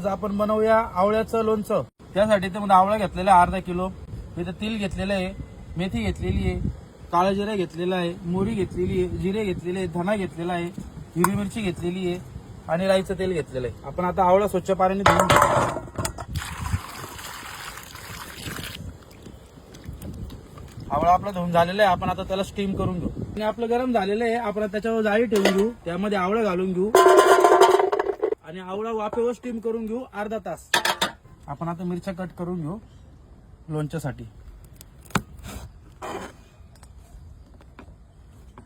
आज आपण बनवूया आवळ्याचं लोणचं. त्यासाठी त्यामध्ये आवळा घेतलेला आहे अर्धा किलो. मी तर तेल घेतलेलं आहे मेथी घेतलेली आहे काळा जिरा घेतलेला आहे मोरी घेतलेली आहे जिरे घेतलेले आहे धना घेतलेला आहे हिरवी मिरची घेतलेली आहे आणि राईचं तेल घेतलेलं आहे. आपण आता आवळा स्वच्छ पाण्याने धुवून आवळा आपला धुवून झालेला आहे आपण आता त्याला स्टीम करून घेऊ. आणि आपलं गरम झालेलं आहे आपण त्याच्यावर जाळी ठेवून घेऊ. त्यामध्ये आवळा घालून घेऊ. आणि आवळा वाफेवर स्टीम करून घेऊ अर्धा तास. आपण आता मिरच्या कट करून घेऊ लोणच्यासाठी.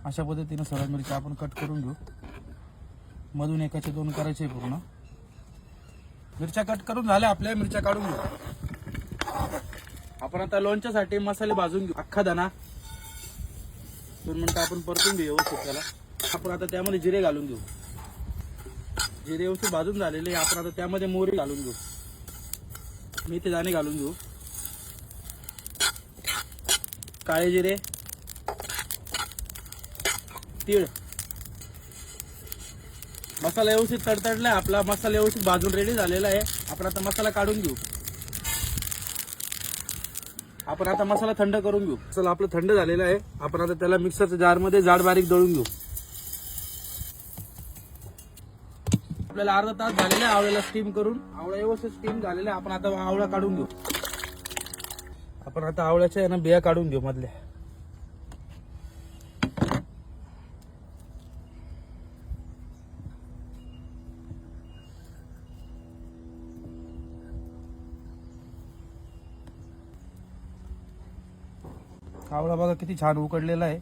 अशा पद्धतीने सर्व मिरच्या आपण कट करून घेऊ. मधून एकाचे दोन करायचे पूर्ण. मिरच्या कट करून झाल्या आपल्या मिरच्या काढून घेऊ. आपण आता लोणच्यासाठी मसाले भाजून घेऊ. अख्खा दाना दोन मिनटं आपण परतून घेऊ व्यवस्थित त्याला. आपण आता त्यामध्ये जिरे घालून घेऊ. जिरे व्यवस्थित भाजून झालेले आपण आता त्यामध्ये मोहरी घालून घेऊ. मी ते दाणे घालून घेऊ. काळे जिरे. तीळ. मसाला व्यवस्थित तडतडलाय. आपला मसाला व्यवस्थित भाजून रेडी झालेला आहे. आपण आता मसाला काढून घेऊ. आपण आता मसाला थंड करून घेऊ. मसाला आपलं थंड झालेला आहे. आपण आता त्याला मिक्सरच्या जारमध्ये जाड बारीक दळून घेऊ. आपल्याला अर्धा तास झालेला आहे आवळ्याला स्टीम करून. आवळा व्यवस्थित स्टीम झालेला आहे. आपण आता आवळा काढून घेऊ. आपण आता आवळ्याच्या आहे ना बिया काढून घेऊ मधल्या. आवळा बघा किती छान उकडलेला आहे.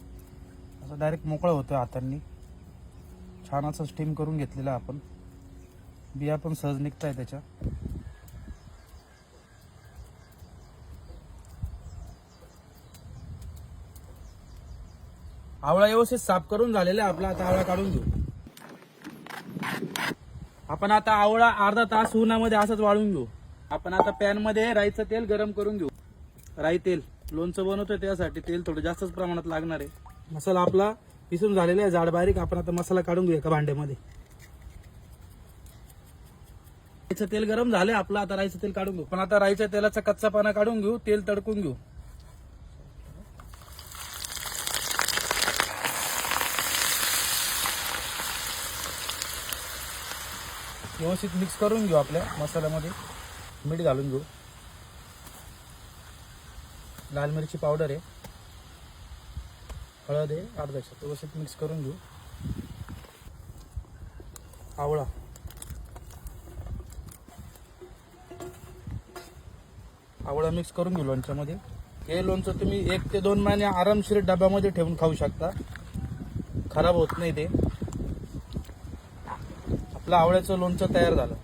असं डायरेक्ट मोकळा होतं हातांनी. छान असं स्टीम करून घेतलेलं आपण. बिया पण सहज निघत आहे त्याच्या. आवळा व्यवस्थित साफ करून झालेला आहे. आपला आता आवळा काढून घेऊ. आपण आता आवळा अर्धा तास उन्हामध्ये असंच वाळून घेऊ. आपण आता पॅनमध्ये राईचं तेल गरम करून घेऊ. राई तेल. लोणचं बनवतोय त्यासाठी तेल थोडं जास्तच प्रमाणात लागणार आहे. मसाला आपला पिसून झालेला आहे. जाड बारीक. आपण आता मसाला काढून घेऊ एका भांड्यामध्ये. राईचं तेल गरम झालंय आपलं आता राईचं तेल काढून घेऊ. पण आता राईच्या तेलाचा कच्चा पाना काढून घेऊ तेल तडकून घेऊ. व्यवस्थित मिक्स करून घेऊ आपल्या मसाल्यामध्ये. मीठ घालून घेऊ. लाल मिरची पावडर आहे. हळद आहे अर्धा व्यवस्थित मिक्स करून घेऊ. आवळा. आवळा मिक्स करून घेऊ लोणच्यामध्ये. हे लोणचं तुम्ही एक ते दोन महिने आरामशीर डब्यामध्ये ठेवून खाऊ शकता. खराब होत नाही ते. आपलं आवळ्याचं लोणचं तयार झालं.